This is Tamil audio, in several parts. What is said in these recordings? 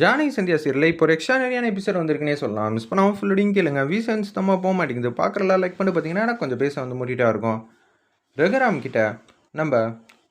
ஜானகி சந்தியா சீரியல் இப்போ ஒரு எக்ஸ்ட்ரானரியான எபிசோட் வந்திருக்குனே சொல்லலாம். மிஸ் பண்ணாமல் ஃபுல்லடிங் கேளுங்க. வீசன்ஸ் தம்மா போக மாட்டேங்குது. பார்க்குறலாம் லைக் பண்ணி பார்த்தீங்கன்னா கொஞ்சம் பேச வந்து முடிட்டாக இருக்கும். ரகுராம் கிட்ட நம்ம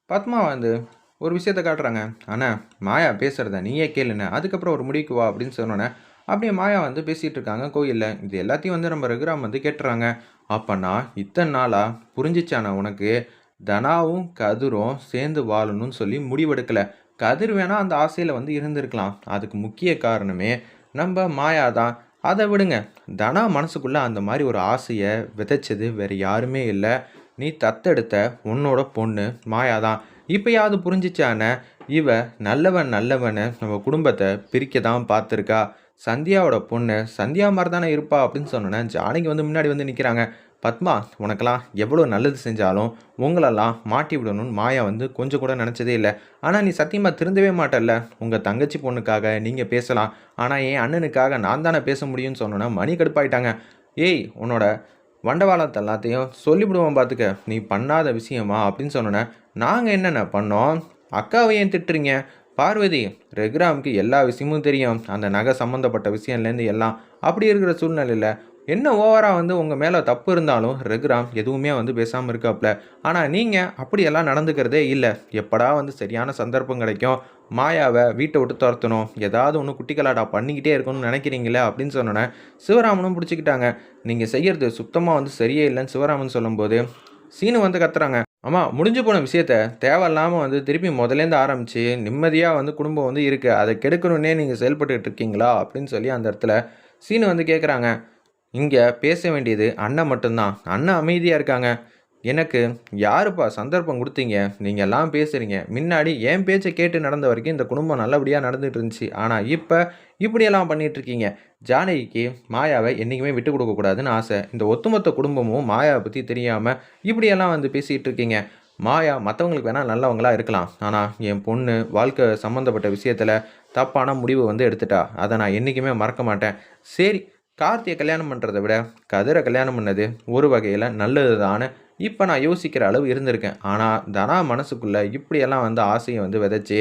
பத்மா வந்து ஒரு விஷயத்த காட்டுறாங்க. ஆனால் மாயா பேசுகிறத நீயே கேளுன்னு. அதுக்கப்புறம் ஒரு முடிவுக்கு வா அப்படின்னு சொன்னோன்னே அப்படியே மாயா வந்து பேசிகிட்டு இருக்காங்க கோயிலில். இது எல்லாத்தையும் வந்து நம்ம ரகுராம் வந்து கேட்டுறாங்க. அப்போனா இத்தனை நாளாக புரிஞ்சிச்சானா உனக்கு? தனாவும் கதிரும் சேர்ந்து வாழணும்னு சொல்லி முடிவெடுக்கலை. கதிர் வேணால் அந்த ஆசையில் வந்து இருந்திருக்கலாம். அதுக்கு முக்கிய காரணமே நம்ம மாயா தான். அதை விடுங்க. தனா மனசுக்குள்ளே அந்த மாதிரி ஒரு ஆசையை விதைச்சது வேறு யாருமே இல்லை. நீ தத்தெடுத்த உன்னோட பொண்ணு மாயா தான். இப்போயாவது புரிஞ்சிச்சான இவ நல்லவன் நல்லவன்னு நம்ம குடும்பத்தை பிரிக்க தான் பார்த்துருக்கா. சந்தியாவோட பொண்ணு சந்தியா மாதிரி தானே இருப்பா அப்படின்னு சொன்னோன்னே ஜானகி வந்து முன்னாடி வந்து நிற்கிறாங்க பத்மா உனக்கெல்லாம் எவ்வளோ நல்லது செஞ்சாலும் உங்களெல்லாம் மாட்டி விடணும்னு மாயா வந்து கொஞ்சம் கூட நினச்சதே இல்லை. ஆனால் நீ சத்தியமாக திருந்தவே மாட்டல்ல. உங்கள் தங்கச்சி பொண்ணுக்காக நீங்கள் பேசலாம். ஆனால் என் அண்ணனுக்காக நான் தானே பேச முடியும்னு சொன்னோன்னா மணி கடுப்பாயிட்டாங்க. ஏய் உன்னோட வண்டவாளத்தை எல்லாத்தையும் சொல்லிவிடுவோம் பார்த்துக்க நீ பண்ணாத விஷயமா அப்படின்னு சொன்னோன்னே நாங்கள் என்னென்ன பண்ணோம்? அக்காவை ஏன் திட்டுறீங்க? பார்வதி ரெகுராமுக்கு எல்லா விஷயமும் தெரியும். அந்த நகை சம்மந்தப்பட்ட விஷயம்லேருந்து எல்லாம் அப்படி இருக்கிற சூழ்நிலையில் என்ன ஓவராக வந்து உங்கள் மேலே தப்பு இருந்தாலும் ரெகுராம் எதுவுமே வந்து பேசாமல் இருக்காப்ல? ஆனால் நீங்கள் அப்படியெல்லாம் நடந்துக்கிறதே இல்லை. எப்படா வந்து சரியான சந்தர்ப்பம் கிடைக்கும்? மாயாவை வீட்டை விட்டு துரத்தணும். ஏதாவது ஒன்று குட்டிக்கலாடா பண்ணிக்கிட்டே இருக்கணும்னு நினைக்கிறீங்களே அப்படின்னு சொன்னோன்னே சிவராமனும் பிடிச்சிக்கிட்டாங்க. நீங்கள் செய்கிறது சுத்தமாக வந்து சரியே இல்லைன்னு சிவராமன் சொல்லும்போது சீனு வந்து கத்துறாங்க. ஆமாம் முடிஞ்சு போன விஷயத்த தேவையில்லாமல் வந்து திருப்பி முதலேருந்து ஆரம்பித்து நிம்மதியாக வந்து குடும்பம் வந்து இருக்குது அதை கெடுக்கணுன்னே நீங்கள் செயல்பட்டுக்கிட்டு இருக்கீங்களா? அப்படின்னு சொல்லி அந்த இடத்துல சீனு வந்து கேட்குறாங்க இங்கே பேச வேண்டியது அண்ணன் மட்டும்தான். அண்ணன் அமைதியாக இருக்காங்க. எனக்கு யாருப்பா சந்தர்ப்பம் கொடுத்தீங்க? நீங்கள் எல்லாம் பேசுகிறீங்க முன்னாடி என் பேச்சை கேட்டு நடந்த வரைக்கும் இந்த குடும்பம் நல்லபடியாக நடந்துகிட்டு இருந்துச்சு. ஆனால் இப்போ இப்படியெல்லாம் பண்ணிகிட்ருக்கீங்க ஜானகிக்கு மாயாவை என்றைக்குமே விட்டு கொடுக்கக்கூடாதுன்னு ஆசை. இந்த ஒத்துமொத்த குடும்பமும் மாயாவை பற்றி தெரியாமல் இப்படியெல்லாம் வந்து பேசிகிட்டு இருக்கீங்க. மாயா மற்றவங்களுக்கு வேணால் நல்லவங்களா இருக்கலாம். ஆனால் என் பொண்ணு வாழ்க்கை சம்மந்தப்பட்ட விஷயத்தில் தப்பான முடிவு வந்து எடுத்துட்டா. அதை நான் என்றைக்குமே மறக்க மாட்டேன். சரி கார்த்தியை கல்யாணம் பண்ணுறதை விட கதிரை கல்யாணம் பண்ணது ஒரு வகையில் நல்லது தான் இப்போ நான் யோசிக்கிற அளவு இருந்திருக்கேன். ஆனால் தனா மனசுக்குள்ளே இப்படியெல்லாம் வந்து ஆசையை வந்து விதைச்சி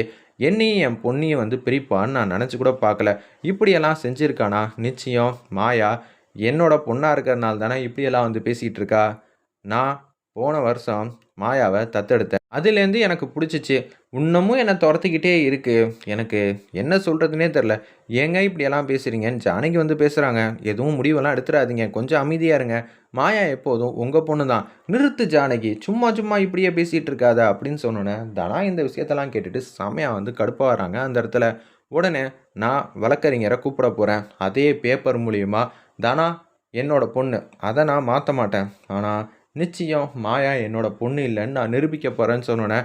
என்னையும் என் பொண்ணையும் வந்து பிரிப்பான்னு நான் நினச்சி கூட பார்க்கல. இப்படியெல்லாம் செஞ்சுருக்கானா? நிச்சயம். மாயா என்னோட பொண்ணாக இருக்கிறனால தானே இப்படியெல்லாம் வந்து பேசிகிட்டு இருக்கா? நான் போன வருஷம் மாயாவை தத்தெடுத்தேன். அதுலேருந்து எனக்கு பிடிச்சிச்சு. இன்னமும் என்னை துரத்திக்கிட்டே இருக்குது எனக்கு என்ன சொல்கிறதுனே தெரில. ஏங்க இப்படியெல்லாம் பேசுகிறீங்கன்னு ஜானகி வந்து பேசுகிறாங்க எதுவும் முடிவெல்லாம் எடுத்துடாதீங்க. கொஞ்சம் அமைதியாக இருங்க. மாயா எப்போதும் உங்கள் பொண்ணு தான் நிறுத்து ஜானகி. சும்மா சும்மா இப்படியே பேசிகிட்டு இருக்காத அப்படின்னு சொன்னோன்னே தனா இந்த விஷயத்தெல்லாம் கேட்டுட்டு செமையாக வந்து கடுப்பாக வராங்க அந்த இடத்துல. உடனே நான் வழக்கறிஞரை கூப்பிட போகிறேன் அதே பேப்பர் மூலியமாக தனா என்னோட பொண்ணு. அதை நான் மாற்ற மாட்டேன். ஆனால் நிச்சயம் மாயா என்னோட பொண்ணு இல்லைன்னு நான் நிரூபிக்க போகிறேன்னு சொன்னோன்னே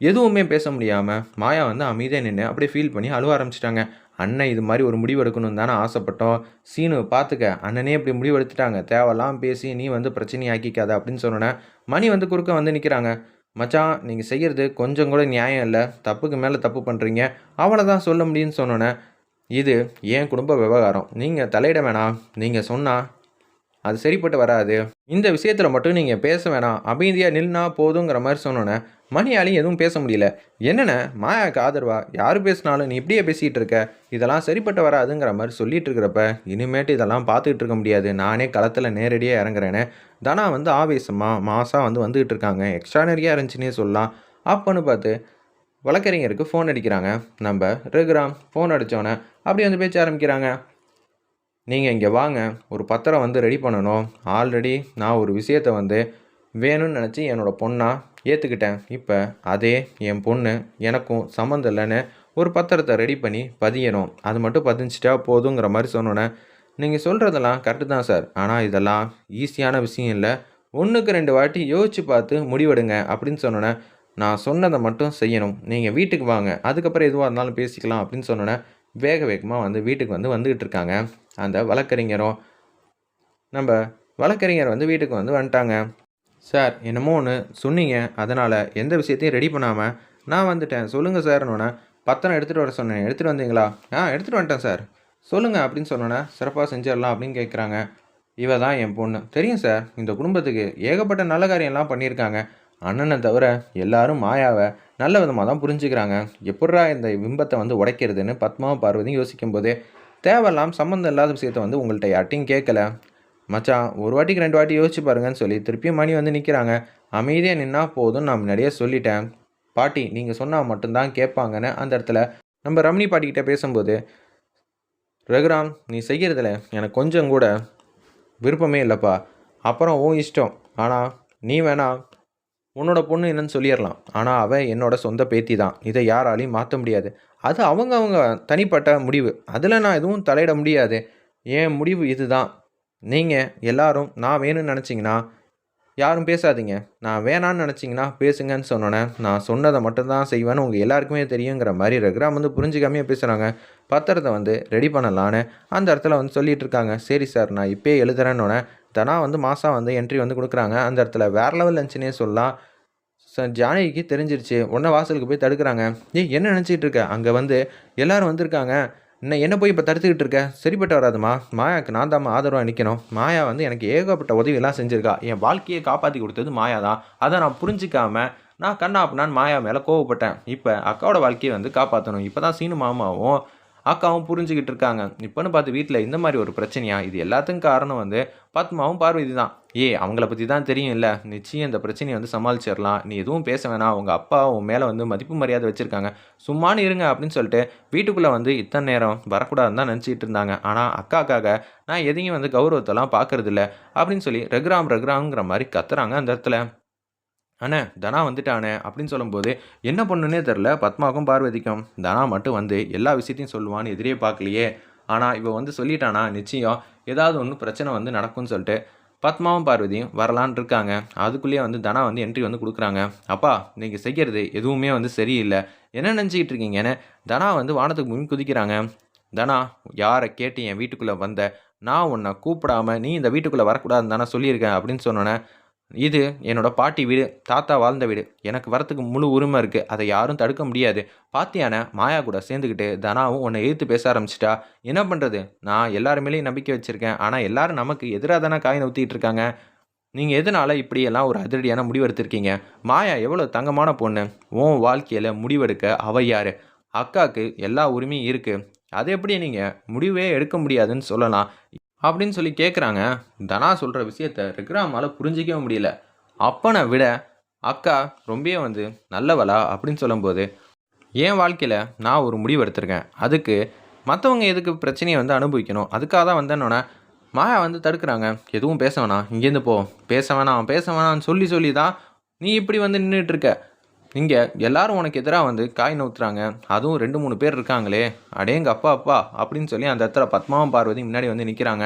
எதுவுமே பேச முடியாமல் மாயா வந்து அமைதியாக நின்று அப்படியே ஃபீல் பண்ணி அழுவ ஆரம்பிச்சிட்டாங்க. அண்ணன் இது மாதிரி ஒரு முடிவு எடுக்கணும் தானே ஆசைப்பட்டோம். சீனு பார்த்துக்க அண்ணனே இப்படி முடிவு எடுத்துட்டாங்க. தேவையெல்லாம் பேசி நீ வந்து பிரச்சனையாக்கிக்காத அப்படின்னு சொன்னோன்னே மணி வந்து குறுக்க வந்து நிற்கிறாங்க மச்சான் நீங்கள் செய்கிறது கொஞ்சம் கூட நியாயம் இல்லை. தப்புக்கு மேலே தப்பு பண்ணுறீங்க அவளை தான் சொல்ல முடியும்னு சொன்னோன்னே இது என் குடும்ப விவகாரம். நீங்கள் தலையிட வேணாம். நீங்கள் சொன்னால் அது சரிப்பட்டு வராது. இந்த விஷயத்தில் மட்டும் நீங்கள் பேச வேணாம். அமைதியாக நில்னா போதுங்கிற மாதிரி சொன்னோன்னே மணியாலையும் எதுவும் பேச முடியல. என்னென்ன? மாயாவுக்கு ஆதரவா? யார் பேசினாலும் நீ இப்படியே பேசிகிட்டு இருக்க. இதெல்லாம் சரிப்பட்டு வராதுங்கிற மாதிரி சொல்லிட்டு இருக்கிறப்ப இனிமேட்டு இதெல்லாம் பார்த்துக்கிட்டு இருக்க முடியாது. நானே களத்தில் நேரடியாக இறங்குறேன்னு தனா வந்து ஆவேசமாக மாசாக வந்து வந்துகிட்டு இருக்காங்க. எக்ஸ்ட்ரானரியாக இருந்துச்சுன்னே சொல்லலாம். அப்போன்னு பார்த்து வழக்கறிஞருக்கு ஃபோன் அடிக்கிறாங்க. நம்ம ரெகுராம் ஃபோன் அடித்தோன்னே அப்படி வந்து பேச்ச ஆரம்பிக்கிறாங்க. நீங்கள் இங்கே வாங்க ஒரு பத்திரம் வந்து ரெடி பண்ணணும். ஆல்ரெடி நான் ஒரு விஷயத்தை வந்து வேணும்னு நினச்சி என்னோடய பொண்ணாக ஏற்றுக்கிட்டேன் இப்போ அதே என் பொண்ணு எனக்கும் சம்மந்தம் இல்லைன்னு ஒரு பத்திரத்தை ரெடி பண்ணி பதியணும். அது மட்டும் பதிஞ்சிட்டா போதுங்கிற மாதிரி சொன்னோன்னே நீங்கள் சொல்கிறதெல்லாம் கரெக்டு தான் சார். ஆனால் இதெல்லாம் ஈஸியான விஷயம் இல்லை. ஒன்றுக்கு ரெண்டு வாட்டி யோசித்து பார்த்து முடிவெடுங்க அப்படின்னு சொன்னோன்னே நான் சொன்னதை மட்டும் செய்யணும். நீங்கள் வீட்டுக்கு வாங்க. அதுக்கப்புறம் எதுவாக இருந்தாலும் பேசிக்கலாம் அப்படின்னு சொன்னோன்னே வேக வேகமாக வந்து வீட்டுக்கு வந்து வந்துக்கிட்டு இருக்காங்க. அந்த வழக்கறிஞரும் நம்ம வழக்கறிஞர் வந்து வீட்டுக்கு வந்து வந்துட்டாங்க. சார் என்னமோ ஒன்று சொன்னீங்க. அதனால் எந்த விஷயத்தையும் ரெடி பண்ணாமல் நான் வந்துட்டேன். சொல்லுங்கள் சார்னோடனே பத்திரம் எடுத்துகிட்டு வர சொன்னேன். எடுத்துகிட்டு வந்தீங்களா? ஆ எடுத்துகிட்டு வந்துட்டேன் சார். சொல்லுங்கள் அப்படின்னு சொன்னோன்னே சிறப்பாக செஞ்சிடலாம் அப்படின்னு கேட்குறாங்க இவ தான் என் பொண்ணு. தெரியும் சார் இந்த குடும்பத்துக்கு ஏகப்பட்ட நல்ல காரியம்லாம் பண்ணியிருக்காங்க. அண்ணனை தவிர எல்லாரும் மாயாவை நல்ல விதமாக தான் புரிஞ்சுக்கிறாங்க. எப்பட்றா இந்த பிம்பத்தை வந்து உடைக்கிறதுன்னு பத்மாவும் பார்வதியும் யோசிக்கும்போது தேவையில்லாமல் சம்மந்தம் இல்லாத விஷயத்த வந்து உங்கள்கிட்ட யார்ட்டையும் கேட்கல. மச்சான் ஒரு வாட்டிக்கு ரெண்டு வாட்டி யோசிச்சு பாருங்கன்னு சொல்லி திருப்பியும் மணி வந்து நிற்கிறாங்க அமைதியாக நின்னா போதும் நான் முன்னாடியே சொல்லிட்டேன். பாட்டி நீங்கள் சொன்னால் மட்டும்தான் கேட்பாங்கன்னு அந்த இடத்துல நம்ம ரமணி பாட்டிக்கிட்ட பேசும்போது ரகுராம் நீ செய்கிறதுல எனக்கு கொஞ்சம் கூட விருப்பமே இல்லைப்பா. அப்புறம் உன் இஷ்டம். ஆனால் நீ வேணா உன்னோட பொண்ணு என்னன்னு சொல்லிடலாம். ஆனால் அவள் என்னோட சொந்த பேத்தி தான் இதை யாராலையும் மாற்ற முடியாது. அது அவங்க அவங்க தனிப்பட்ட முடிவு. அதில் நான் எதுவும் தலையிட முடியாது. என் முடிவு இதுதான். நீங்கள் எல்லாரும் நான் வேணும்னு நினச்சிங்கன்னா யாரும் பேசாதீங்க. நான் வேணான்னு நினச்சிங்கன்னா பேசுங்கன்னு சொன்னோன்னே நான் சொன்னதை மட்டும்தான் செய்வேன்னு உங்கள் எல்லாருக்குமே தெரியுங்கிற மாதிரி ரகுராம் வந்து புரிஞ்சுக்காமையே பேசுகிறாங்க பத்திரத்தை வந்து ரெடி பண்ணலான்னு அந்த இடத்துல வந்து சொல்லிகிட்டு இருக்காங்க. சரி சார் நான் இப்போயே எழுதுறேன்னொன்னே தனா வந்து மாதம் வந்து என்ட்ரி வந்து கொடுக்குறாங்க. அந்த இடத்துல வேறு லெவல் இருந்துச்சுன்னே சொல்லலாம். ஜானகிக்கு தெரிஞ்சிருச்சு. உடனே வாசலுக்கு போய் தடுக்கிறாங்க. ஏ என்ன நினச்சிக்கிட்டு இருக்க? அங்கே வந்து எல்லாரும் வந்திருக்காங்க. இன்னும் என்ன போய் இப்போ தடுத்துக்கிட்டு இருக்க? சரிப்பட்டு வராதுமா மாயாவுக்கு நான் தான் ஆதரவாக நிற்கணும் மாயா வந்து எனக்கு ஏகப்பட்ட உதவியெல்லாம் செஞ்சுருக்கா. என் வாழ்க்கையை காப்பாற்றி கொடுத்தது மாயா தான். அதை நான் புரிஞ்சிக்காம நான் கண்ணா அப்படின்னான்னு மாயா மேலே கோவப்பட்டேன். இப்போ அக்காவோட வாழ்க்கையை வந்து காப்பாற்றணும் இப்போ தான் சீனு மாமாவும் அக்காவும் புரிஞ்சுக்கிட்டு இருக்காங்க. இப்போன்னு பார்த்து வீட்டில் இந்த மாதிரி ஒரு பிரச்சனையா? இது எல்லாத்துக்கும் காரணம் வந்து பத்மாவும் பார்வதி தான் ஏ அவங்கள பற்றி தான் தெரியும் இல்லை நிச்சயம் இந்த பிரச்சனையை வந்து சமாளிச்சிடலாம். நீ எதுவும் பேச வேணாம். அவங்க அப்பா உன் மேலே வந்து மதிப்பு மரியாதை வச்சுருக்காங்க. சும்மானு இருங்க அப்படின்னு சொல்லிட்டு வீட்டுக்குள்ளே வந்து இத்தனை நேரம் வரக்கூடாதுன்னு தான் நினச்சிட்டு இருந்தாங்க. ஆனால் அக்காக்காக நான் எதையும் வந்து கௌரவத்தெல்லாம் பார்க்கறதில்ல அப்படின்னு சொல்லி ரகுராம் ரகுராங்கிற மாதிரி கத்துறாங்க அந்த இடத்துல. அண்ணே தனா வந்துட்டானே அப்படின்னு சொல்லும்போது என்ன பண்ணுன்னே தெரில பத்மாவுக்கும் பார்வதிக்கும். தனா மட்டும் வந்து எல்லா விஷயத்தையும் சொல்லுவான்னு எதிரே பார்க்கலையே. ஆனால் இவன் வந்து சொல்லிட்டானா? நிச்சயம் ஏதாவது ஒன்று பிரச்சனை வந்து நடக்கும்னு சொல்லிட்டு பத்மாவும் பார்வதியும் வரலான் இருக்காங்க. அதுக்குள்ளேயே வந்து தனா வந்து என்ட்ரி வந்து கொடுக்குறாங்க. அப்பா நீங்கள் செய்கிறது எதுவுமே வந்து சரியில்லை. என்ன நினச்சிக்கிட்டு இருக்கீங்கன்னு தனா வந்து வானத்துக்கு முன் குதிக்கிறாங்க. தனா யாரை கேட்டு என் வீட்டுக்குள்ளே வந்த? நான் உன்னை கூப்பிடாம நீ இந்த வீட்டுக்குள்ளே வரக்கூடாதுன்னு தானே சொல்லியிருக்கேன் அப்படின்னு சொன்னோன்னே இது என்னோடய பாட்டி வீடு தாத்தா வாழ்ந்த வீடு. எனக்கு வரத்துக்கு முழு உரிமை இருக்குது அதை யாரும் தடுக்க முடியாது. பாத்தியான மாயா கூட சேர்ந்துக்கிட்டு தனாவும் உன்னை எதிர்த்து பேச ஆரம்பிச்சிட்டா. என்ன பண்ணுறது நான் எல்லாருமேலேயும் நம்பிக்கை வச்சுருக்கேன். ஆனால் எல்லாரும் நமக்கு எதிராக தானே காய் நவுத்திட்டு இருக்காங்க? நீங்கள் எதனால் இப்படியெல்லாம் ஒரு அதிரடியான முடிவெடுத்திருக்கீங்க மாயா எவ்வளோ தங்கமான பொண்ணு? உன் வாழ்க்கையில் முடிவெடுக்க அவ யார்? அக்காவுக்கு எல்லா உரிமையும் இருக்குது அது எப்படி நீங்கள் முடிவே எடுக்க முடியாதுன்னு சொல்லலாம். அப்படின்னு சொல்லி கேட்குறாங்க தனா சொல்கிற விஷயத்த ரிக்ராமால் புரிஞ்சிக்கவே முடியல. அப்பனை விட அக்கா ரொம்பவே வந்து நல்லவளா அப்படின்னு சொல்லும்போது என் வாழ்க்கையில் நான் ஒரு முடிவு எடுத்திருக்கேன். அதுக்கு மற்றவங்க எதுக்கு பிரச்சனையை வந்து அனுபவிக்கணும்? அதுக்காக தான் வந்தேன்னொன்னே மாயா வந்து தடுக்கிறாங்க. எதுவும் பேச வேணாம். இங்கேருந்து போ. பேச வேணாம். பேச வேணாம்னு சொல்லி சொல்லி தான் நீ இப்படி வந்து நின்றுட்டு இருக்க. இங்கே எல்லாரும் உனக்கு எதிராக வந்து காய் நவுத்துறாங்க. அதுவும் ரெண்டு மூணு பேர் இருக்காங்களே. அடேங்க அப்பா அப்பா அப்படின்னு சொல்லி அந்த இடத்துல பத்மாவும் பார்வதி முன்னாடி வந்து நிற்கிறாங்க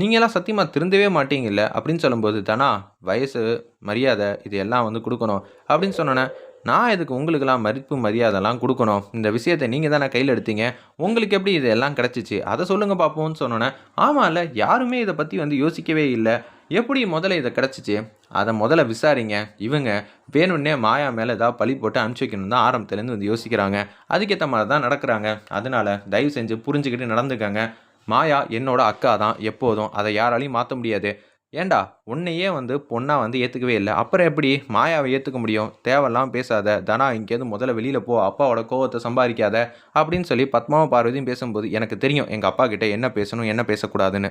நீங்களாம் சத்தியமாக திருந்தவே மாட்டீங்கல்ல? அப்படின்னு சொல்லும்போது தானா வயசு மரியாதை இது எல்லாம் வந்து கொடுக்கணும். அப்படின்னு சொன்னோன்னே நான் இதுக்கு உங்களுக்கெல்லாம் மதிப்பு மரியாதைலாம் கொடுக்கணும்? இந்த விஷயத்தை நீங்கள் தானே கையில் எடுத்தீங்க? உங்களுக்கு எப்படி இது எல்லாம் கிடச்சிச்சு? அதை சொல்லுங்கள் பார்ப்போம்னு சொன்னோன்னே ஆமாம் இல்லை யாருமே இதை பற்றி வந்து யோசிக்கவே இல்லை. எப்படி முதல்ல இதை கிடச்சிச்சு? அதை முதல்ல விசாரிங்க. இவங்க வேணும்னே மாயா மேலே ஏதாவது பழி போட்டு அனுப்பிச்சி வைக்கணும் தான் ஆரம்பத்துலேருந்து வந்து யோசிக்கிறாங்க. அதுக்கேற்ற மாதிரி தான் நடக்கிறாங்க. அதனால தயவு செஞ்சு புரிஞ்சுக்கிட்டு நடந்துக்காங்க. மாயா என்னோட அக்கா தான் எப்போதும். அதை யாராலையும் மாற்ற முடியாது. ஏண்டா உன்னையே வந்து பொண்ணாக வந்து ஏற்றுக்கவே இல்லை. அப்புறம் எப்படி மாயாவை ஏற்றுக்க முடியும்? தேவையெல்லாம் பேசாத. தனா இங்கேருந்து முதல்ல வெளியில் போ. அப்பாவோட கோவத்தை சம்பாதிக்காத. அப்படின்னு சொல்லி பத்மாவும் பார்வதியும் பேசும்போது எனக்கு தெரியும் எங்கள் அப்பா கிட்டே என்ன பேசணும் என்ன பேசக்கூடாதுன்னு.